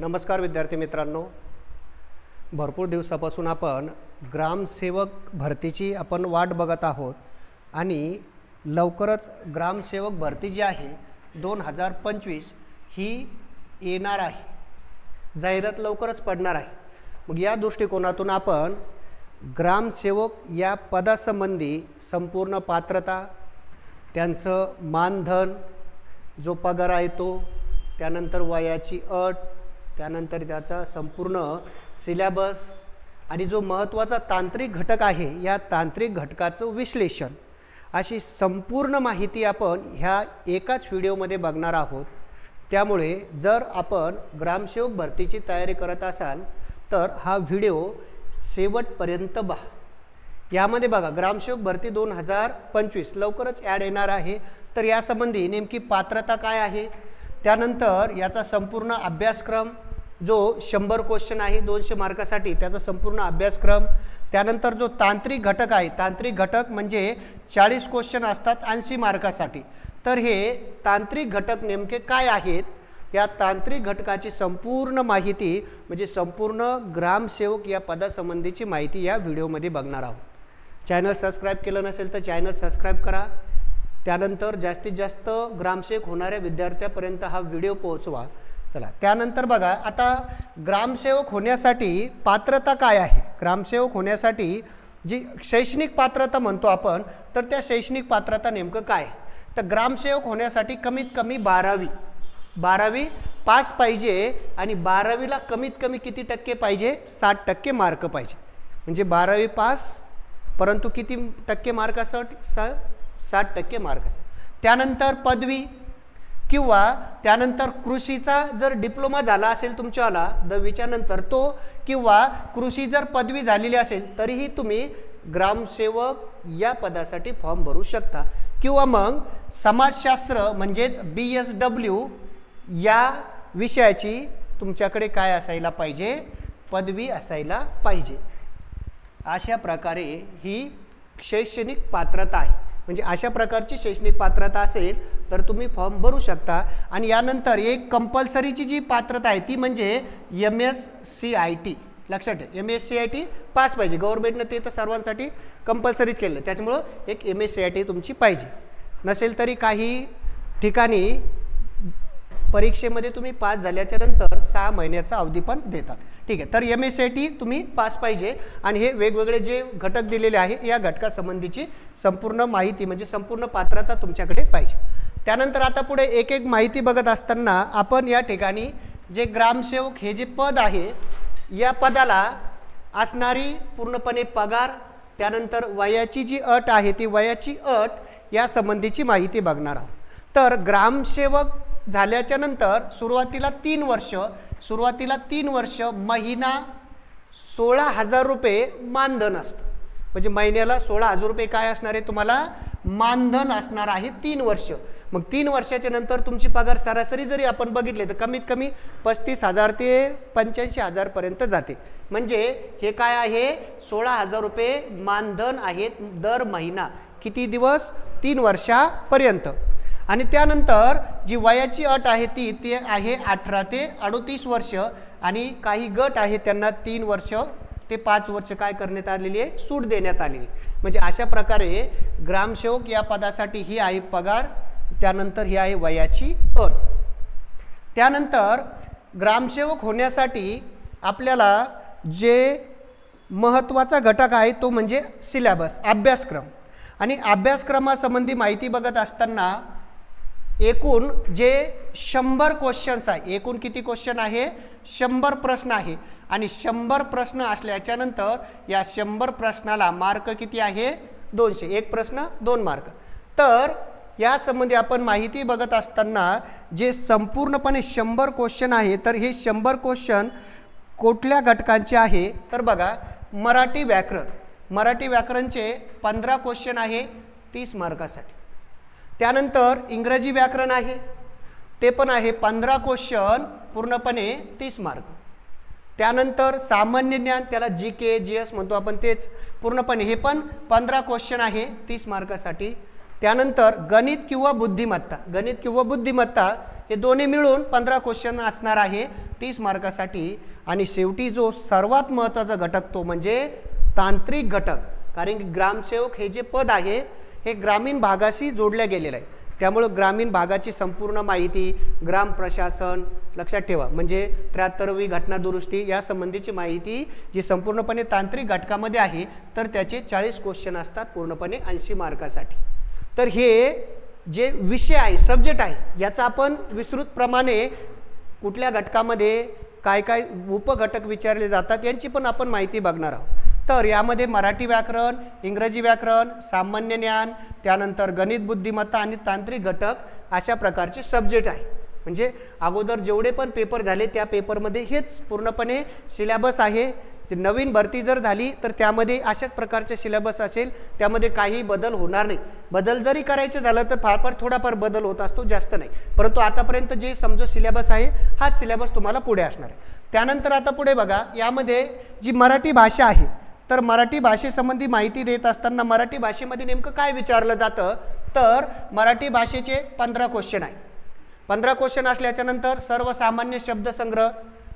नमस्कार विद्यार्थी मित्रांनो. भरपूर दिवसापासून आपण ग्रामसेवक भरतीची आपण वाट बघत आहोत आणि लवकरच ग्रामसेवक भरती जी आहे दोन हजार पंचवीस ही येणार आहे. जाहिरात लवकरच पडणार आहे. मग या दृष्टिकोनातून आपण ग्रामसेवक या पदासंबंधी संपूर्ण पात्रता त्यांचं मानधन जो पगार आहे तो त्यानंतर वयाची अट त्यानंतर त्याचा संपूर्ण सिलॅबस आणि जो महत्त्वाचा तांत्रिक घटक आहे या तांत्रिक घटकाचं विश्लेषण. अशी संपूर्ण माहिती आपण ह्या एकाच व्हिडिओमध्ये बघणार आहोत. त्यामुळे जर आपण ग्रामसेवक भरतीची तयारी करत असाल तर हा व्हिडिओ शेवटपर्यंत पहा. यामध्ये बघा ग्रामसेवक भरती दोन हजार पंचवीस लवकरच ॲड येणार आहे. तर यासंबंधी नेमकी पात्रता काय आहे? त्यानंतर याचा संपूर्ण अभ्यासक्रम जो शंभर क्वेश्चन आहे दोनशे मार्कासाठी त्याचा संपूर्ण अभ्यासक्रम त्यानंतर जो तांत्रिक घटक आहे तांत्रिक घटक म्हणजे चाळीस क्वेश्चन असतात ऐंशी मार्कासाठी. तर हे तांत्रिक घटक नेमके काय आहेत? या तांत्रिक घटकाची संपूर्ण माहिती म्हणजे संपूर्ण ग्रामसेवक या पदासंबंधीची माहिती या व्हिडिओमध्ये बघणार आहोत. चॅनल सबस्क्राईब केलं नसेल तर चॅनल सबस्क्राईब करा. त्यानंतर जास्तीत जास्त ग्रामसेवक होणाऱ्या विद्यार्थ्यापर्यंत हा व्हिडिओ पोहोचवा. चला त्यानंतर बघा आता ग्रामसेवक होण्यासाठी पात्रता काय आहे? ग्रामसेवक होण्यासाठी जी शैक्षणिक पात्रता म्हणतो आपण तर त्या शैक्षणिक पात्रता नेमकं काय आहे? तर ग्रामसेवक होण्यासाठी कमीत कमी बारावी बारावी पास पाहिजे आणि बारावीला कमीत कमी किती टक्के पाहिजे? साठ टक्के मार्क पाहिजे. म्हणजे बारावी पास परंतु किती टक्के मार्कासाठी स साठ टक्के मार्कासाठी त्यानंतर पदवी किंवा त्यानंतर कृषीचा जर डिप्लोमा झाला असेल तुमच्यावाला दहावीच्या नंतर तो किंवा कृषी जर पदवी झालेली असेल तरीही तुम्ही ग्रामसेवक या पदासाठी फॉर्म भरू शकता. किंवा मग समाजशास्त्र म्हणजेच बी एस डब्ल्यू या विषयाची तुमच्याकडे काय असायला पाहिजे? पदवी असायला पाहिजे. अशा प्रकारे ही शैक्षणिक पात्रता आहे. म्हणजे अशा प्रकारची शैक्षणिक पात्रता असेल तर तुम्ही फॉर्म भरू शकता. आणि यानंतर एक कंपल्सरीची जी पात्रता आहे ती म्हणजे M S C I T लक्षात ठेवा M S C I T pass पाहिजे. गव्हर्नमेंटनं ते तर सर्वांसाठी कंपल्सरीच केलं त्याच्यामुळं एक M S C I T तुमची पाहिजे. नसेल तरी काही ठिकाणी परीक्षेमध्ये तुम्ही पास झाल्याच्यानंतर सहा महिन्याचा अवधी पण देतात. ठीक आहे तर एम एस आय टी तुम्ही पास पाहिजे आणि हे वेगवेगळे जे घटक दिलेले आहे या घटकासंबंधीची संपूर्ण माहिती म्हणजे संपूर्ण पात्रता तुमच्याकडे पाहिजे. त्यानंतर आता पुढे एक एक माहिती बघत असताना आपण या ठिकाणी जे ग्रामसेवक हे जे पद आहे या पदाला असणारी पूर्णपणे पगार त्यानंतर वयाची जी अट आहे ती वयाची अट या संबंधीची माहिती बघणार आहोत. तर ग्रामसेवक झाल्याच्यानंतर सुरुवातीला तीन वर्ष सुरुवातीला तीन वर्ष महिना सोळा हजार रुपये मानधन असतं. म्हणजे महिन्याला सोळा हजार रुपये काय असणार आहे तुम्हाला? मानधन असणार आहे तीन वर्ष. मग तीन वर्षाच्या नंतर तुमची पगार सरासरी जरी आपण बघितले तर कमीत कमी पस्तीस हजार ते पंच्याऐंशी हजारपर्यंत जाते. म्हणजे हे काय आहे? सोळा हजार रुपये मानधन आहेत दर महिना. किती दिवस? तीन वर्षापर्यंत. आणि त्यानंतर जी वयाची अट आहे ती ती आहे अठरा ते अडोतीस वर्ष. आणि काही गट आहे त्यांना तीन वर्ष ते पाच वर्ष काय करण्यात आलेली आहे? सूट देण्यात आलेली म्हणजे अशा प्रकारे ग्रामसेवक या पदासाठी ही आहे पगार त्यानंतर ही आहे वयाची अट. त्यानंतर ग्रामसेवक होण्यासाठी आपल्याला जे महत्त्वाचा घटक आहे तो म्हणजे सिलॅबस अभ्यासक्रम. आणि अभ्यासक्रमासंबंधी माहिती बघत असताना एकूण जे शंभर क्वेश्चन्स आहे एकूण किती क्वेश्चन आहे? शंभर प्रश्न आहे. आणि शंभर प्रश्न असल्याच्यानंतर या शंभर प्रश्नाला मार्क किती आहे? दोनशे. एक प्रश्न दोन मार्क तर यासंबंधी आपण माहिती बघत असताना जे संपूर्णपणे शंभर क्वेश्चन आहे तर हे शंभर क्वेश्चन कुठल्या घटकांचे आहे? तर बघा मराठी व्याकरण. मराठी व्याकरणचे पंधरा क्वेश्चन आहे तीस मार्कासाठी त्यानंतर इंग्रजी व्याकरण आहे. ते पण आहे पंधरा क्वेश्चन पूर्णपणे तीस मार्क त्यानंतर सामान्य ज्ञान त्याला जी के जी एस म्हणतो आपण तेच. पूर्णपणे हे पण पंधरा क्वेश्चन आहे तीस मार्कासाठी त्यानंतर गणित किंवा बुद्धिमत्ता. गणित किंवा बुद्धिमत्ता हे दोन्ही मिळून पंधरा क्वेश्चन असणार आहे तीस मार्कासाठी आणि शेवटी जो सर्वात महत्त्वाचा घटक तो म्हणजे तांत्रिक घटक. कारण की ग्रामसेवक हे जे पद आहे हे ग्रामीण भागाशी जोडल्या गेलेलं आहे. त्यामुळं ग्रामीण भागाची संपूर्ण माहिती ग्राम प्रशासन लक्षात ठेवा. म्हणजे त्र्याहत्तरवी घटना दुरुस्ती या संबंधीची माहिती जी संपूर्णपणे तांत्रिक घटकामध्ये आहे तर त्याचे चाळीस क्वेश्चन असतात पूर्णपणे ऐंशी मार्कासाठी. तर हे जे विषय आहे सब्जेक्ट आहे याचा आपण विस्तृतप्रमाणे कुठल्या घटकामध्ये काय काय उपघटक विचारले जातात यांची पण आपण माहिती बघणार आहोत. तर यामध्ये मराठी व्याकरण इंग्रजी व्याकरण सामान्य ज्ञान त्यानंतर गणित बुद्धिमत्ता आणि तांत्रिक घटक अशा प्रकारचे सब्जेक्ट आहे. म्हणजे अगोदर जेवढे पण पेपर झाले त्या पेपरमध्ये हेच पूर्णपणे सिलेबस आहे. जे नवीन भरती जर झाली तर त्यामध्ये अशाच प्रकारचे सिलेबस असेल त्यामध्ये काही बदल होणार नाही. बदल जरी करायचं झालं तर फार फार थोडाफार बदल होत असतो जास्त नाही. परंतु आतापर्यंत जे समजा सिलेबस आहे हाच सिलेबस तुम्हाला पुढे असणार आहे. त्यानंतर आता पुढे बघा यामध्ये जी मराठी भाषा आहे तर मराठी भाषेसंबंधी माहिती देत असताना मराठी भाषेमध्ये नेमकं काय विचारलं जातं? तर मराठी भाषेचे पंधरा क्वेश्चन आहे. पंधरा क्वेश्चन असल्याच्यानंतर सर्वसामान्य शब्दसंग्रह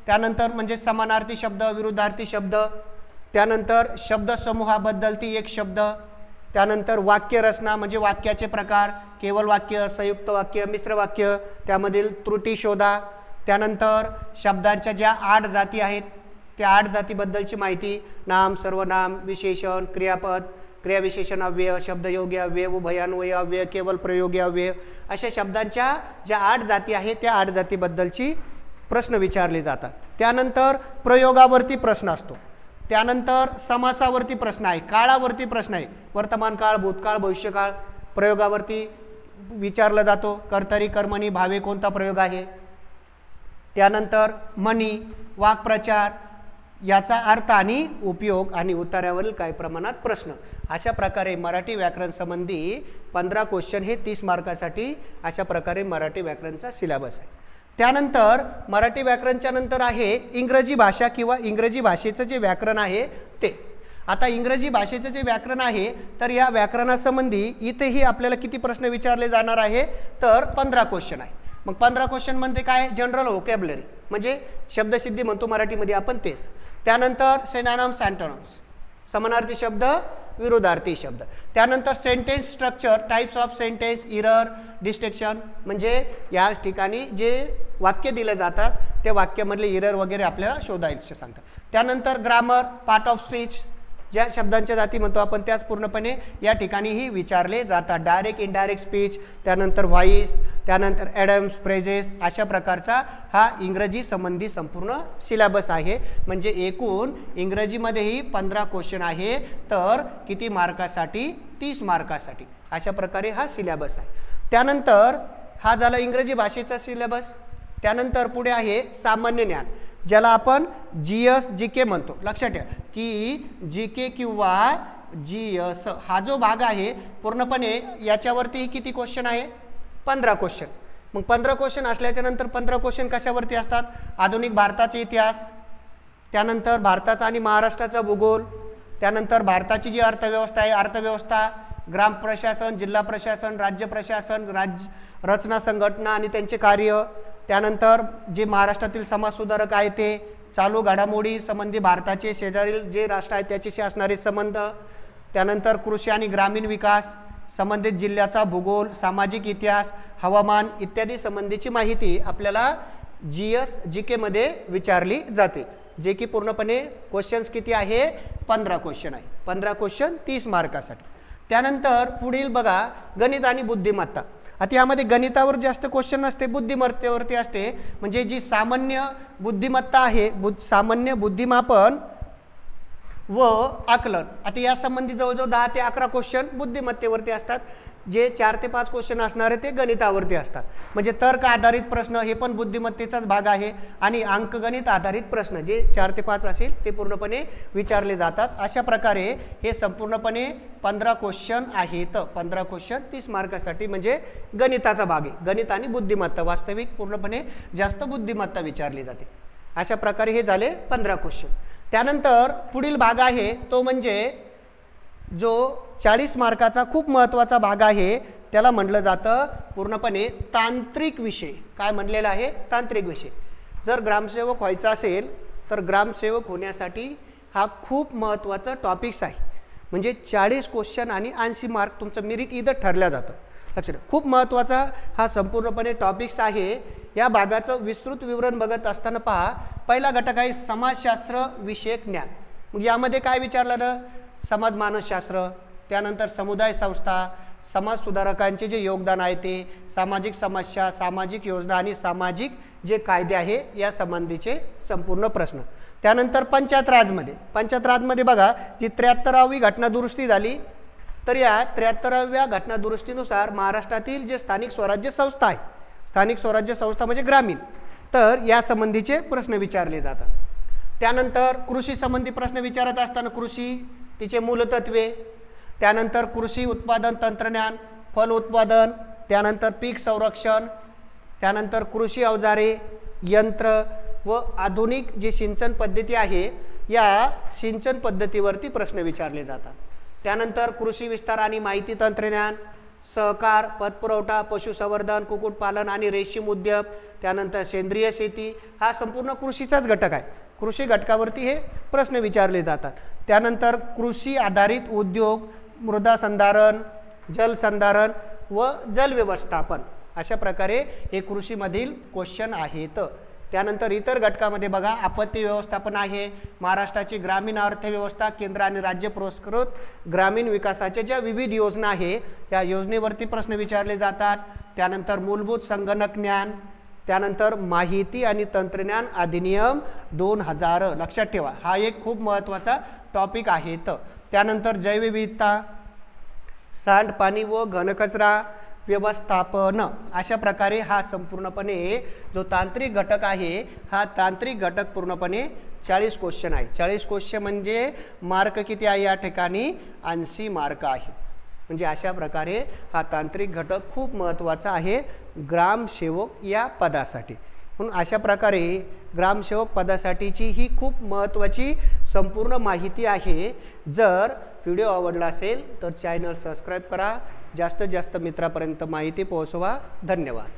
त्यानंतर म्हणजे समानार्थी शब्द विरुद्धार्थी शब्द त्यानंतर शब्दसमूहाबद्दल ती एक शब्द त्यानंतर वाक्यरचना म्हणजे वाक्याचे प्रकार केवळ वाक्य संयुक्त वाक्य मिश्र वाक्य त्यामधील त्रुटी शोधा त्यानंतर शब्दांच्या ज्या आठ जाती आहेत त्या आठ जातीबद्दलची माहिती नाम सर्वनाम विशेषण क्रियापद क्रियाविशेषण अव्यय शब्दयोगी अव्यय उभयान्वय अव्यय केवळ प्रयोगी अव्यय अशा शब्दांच्या ज्या आठ जाती आहेत त्या आठ जातीबद्दलची प्रश्न विचारले जातात. त्यानंतर प्रयोगावरती प्रश्न असतो. त्यानंतर समासावरती प्रश्न आहे काळावरती प्रश्न आहे. वर्तमान काळ भूतकाळ भविष्यकाळ प्रयोगावरती विचारला जातो. कर्तरी कर्मणी भावे कोणता प्रयोग आहे? त्यानंतर मनी वाक्प्रचार याचा अर्थ आणि उपयोग आणि उत्तरावरील काही प्रमाणात प्रश्न. अशा प्रकारे मराठी व्याकरण संबंधी पंधरा क्वेश्चन हे तीस मार्कासाठी अशा प्रकारे मराठी व्याकरणचा सिलेबस आहे. त्यानंतर मराठी व्याकरणच्या नंतर आहे इंग्रजी भाषा किंवा इंग्रजी भाषेचं जे व्याकरण आहे ते. आता इंग्रजी भाषेचं जे व्याकरण आहे तर या व्याकरणासंबंधी इथेही आपल्याला किती प्रश्न विचारले जाणार आहे? तर पंधरा क्वेश्चन आहे. मग पंधरा क्वेश्चन म्हणजे काय? जनरल ओकॅबलरी म्हणजे शब्दसिद्धी म्हणतो मराठीमध्ये आपण तेच. त्यानंतर सेनानम सँटोनम्स समानार्थी शब्द विरोधार्थी शब्द. त्यानंतर sentence structure types of sentence error distraction म्हणजे या ठिकाणी जे वाक्य दिले जातात ते वाक्यामधले इरर वगैरे आपल्याला शोधायचे सांगतात. त्यानंतर ग्रामर पार्ट ऑफ स्पीच ज्या शब्दांच्या जाती म्हणतो आपण त्याच पूर्णपणे या ठिकाणीही विचारले जातात. डायरेक्ट इनडायरेक्ट स्पीच त्यानंतर व्हॉइस त्यानंतर ॲडम्स फ्रेजेस अशा प्रकारचा हा इंग्रजी संबंधी संपूर्ण सिलेबस आहे. म्हणजे एकूण इंग्रजीमध्येही पंधरा क्वेश्चन आहे तर किती मार्कासाठी? तीस मार्कासाठी. अशा प्रकारे हा सिलेबस आहे. त्यानंतर हा झाला इंग्रजी भाषेचा सिलेबस त्यानंतर पुढे आहे सामान्य ज्ञान. ज्याला आपण जी एस जी के म्हणतो. लक्षात ठेवा की जी के किंवा जी एस हा जो भाग आहे पूर्णपणे याच्यावरती किती क्वेश्चन आहे? पंधरा क्वेश्चन मग पंधरा क्वेश्चन असल्याच्या नंतर पंधरा क्वेश्चन कशावरती असतात? आधुनिक भारताचे इतिहास त्यानंतर भारताचा आणि महाराष्ट्राचा भूगोल त्यानंतर भारताची जी अर्थव्यवस्था आहे अर्थव्यवस्था ग्राम प्रशासन जिल्हा प्रशासन राज्य प्रशासन राज्य रचना संघटना आणि त्यांचे कार्य त्यानंतर जे महाराष्ट्रातील समाजसुधारक आहे ते चालू घडामोडी संबंधी भारताचे शेजारील जे राष्ट्र आहेत त्याच्याशी असणारे संबंध त्यानंतर कृषी आणि ग्रामीण विकास संबंधित जिल्ह्याचा भूगोल सामाजिक इतिहास हवामान इत्यादी संबंधीची माहिती आपल्याला जी एस जी केमध्ये विचारली जाते जे की पूर्णपणे क्वेश्चन्स किती आहे? पंधरा क्वेश्चन आहे. पंधरा क्वेश्चन तीस मार्कासाठी त्यानंतर पुढील बघा गणित आणि बुद्धिमत्ता. आता यामध्ये गणितावर जास्त क्वेश्चन नसते बुद्धिमत्तेवरती असते. म्हणजे जी सामान्य बुद्धिमत्ता आहे बुद्ध सामान्य बुद्धिमापन व आकलन. आता या संबंधी जवळजवळ दहा ते अकरा क्वेश्चन बुद्धिमत्तेवरती असतात. जे चार ते पाच क्वेश्चन असणारे ते गणितावरती असतात. म्हणजे तर्क आधारित प्रश्न हे पण बुद्धिमत्तेचाच भाग आहे आणि अंकगणित आधारित प्रश्न जे चार ते पाच असेल ते पूर्णपणे विचारले जातात. अशा प्रकारे हे संपूर्णपणे पंधरा क्वेश्चन आहेत. पंधरा क्वेश्चन तीस मार्कासाठी म्हणजे गणिताचा भाग आहे. गणित आणि बुद्धिमत्ता वास्तविक पूर्णपणे जास्त बुद्धिमत्ता विचारली जाते. अशा प्रकारे हे झाले पंधरा क्वेश्चन त्यानंतर पुढील भाग आहे तो म्हणजे जो चाळीस मार्काचा खूप महत्त्वाचा भाग आहे त्याला म्हटलं जातं पूर्णपणे तांत्रिक विषय. काय म्हणलेलं आहे? तांत्रिक विषय. जर ग्रामसेवक व्हायचा असेल तर ग्रामसेवक होण्यासाठी हा खूप महत्त्वाचा टॉपिक्स आहे. म्हणजे चाळीस क्वेश्चन आणि ऐंशी मार्क तुमचं मिरिट इथं ठरलं जातं. लक्षात खूप महत्त्वाचा हा संपूर्णपणे टॉपिक्स आहे या भागाचं विस्तृत विवरण बघत असताना पहा पहिला घटक आहे समाजशास्त्र विषयक ज्ञान. मग यामध्ये काय विचारलं ना समाज मानसशास्त्र त्यानंतर समुदाय संस्था समाज सुधारकांचे जे योगदान आहे ते सामाजिक समस्या सामाजिक योजना आणि सामाजिक जे कायदे आहे या संबंधीचे संपूर्ण प्रश्न. त्यानंतर पंचायत राजमध्ये. पंचायत राजमध्ये बघा जी त्र्याहत्तरावी घटनादुरुस्ती झाली तर या त्र्याहत्तराव्या घटनादुरुस्तीनुसार महाराष्ट्रातील जे स्थानिक स्वराज्य संस्था आहे स्थानिक स्वराज्य संस्था म्हणजे ग्रामीण. तर या संबंधीचे प्रश्न विचारले जातात. त्यानंतर कृषी संबंधी प्रश्न विचारत असताना कृषी तिचे मूलतत्वे त्यानंतर कृषी उत्पादन तंत्रज्ञान फल उत्पादन त्यानंतर पीक संरक्षण त्यानंतर कृषी अवजारे यंत्र व आधुनिक जी सिंचन पद्धती आहे या सिंचन पद्धतीवरती प्रश्न विचारले जातात. त्यानंतर कृषी विस्तार आणि माहिती तंत्रज्ञान सहकार पतपुरवठा पशुसंवर्धन कुक्कुटपालन आणि रेशीम उद्योग त्यानंतर सेंद्रिय शेती हा संपूर्ण कृषीचाच घटक आहे. कृषी घटकावरती हे प्रश्न विचारले जातात. त्यानंतर कृषी आधारित उद्योग मृदा संधारण जलसंधारण व जलव्यवस्थापन अशा प्रकारे हे कृषीमधील क्वेश्चन आहेत. त्यानंतर इतर घटकामध्ये बघा आपत्ती व्यवस्थापन आहे. महाराष्ट्राची ग्रामीण अर्थव्यवस्था केंद्र आणि राज्य पुरस्कृत ग्रामीण विकासाच्या ज्या विविध योजना आहे या योजनेवरती प्रश्न विचारले जातात. त्यानंतर मूलभूत संगणक ज्ञान त्यानंतर माहिती आणि तंत्रज्ञान अधिनियम दोन हजार. लक्षात ठेवा हा एक खूप महत्त्वाचा टॉपिक आहे. तर त्यानंतर जैवविविधता सांडपाणी व घनकचरा व्यवस्थापन. अशा प्रकारे हा संपूर्णपणे जो तांत्रिक घटक आहे हा तांत्रिक घटक पूर्णपणे चाळीस क्वेश्चन आहे. चाळीस क्वेश्चन म्हणजे मार्क किती आहे या ठिकाणी? ऐंशी मार्क आहे. म्हणजे अशा प्रकारे हा तांत्रिक घटक खूप महत्त्वाचा आहे ग्रामसेवक या पदासाठी. म्हणून अशा प्रकारे ग्रामसेवक पदासाठीची ही खूप महत्त्वाची संपूर्ण माहिती आहे. जर व्हिडिओ आवडला असेल तर चॅनल सबस्क्राईब करा. जास्तीत जास्त मित्रापर्यंत माहिती पोहोचवा. धन्यवाद.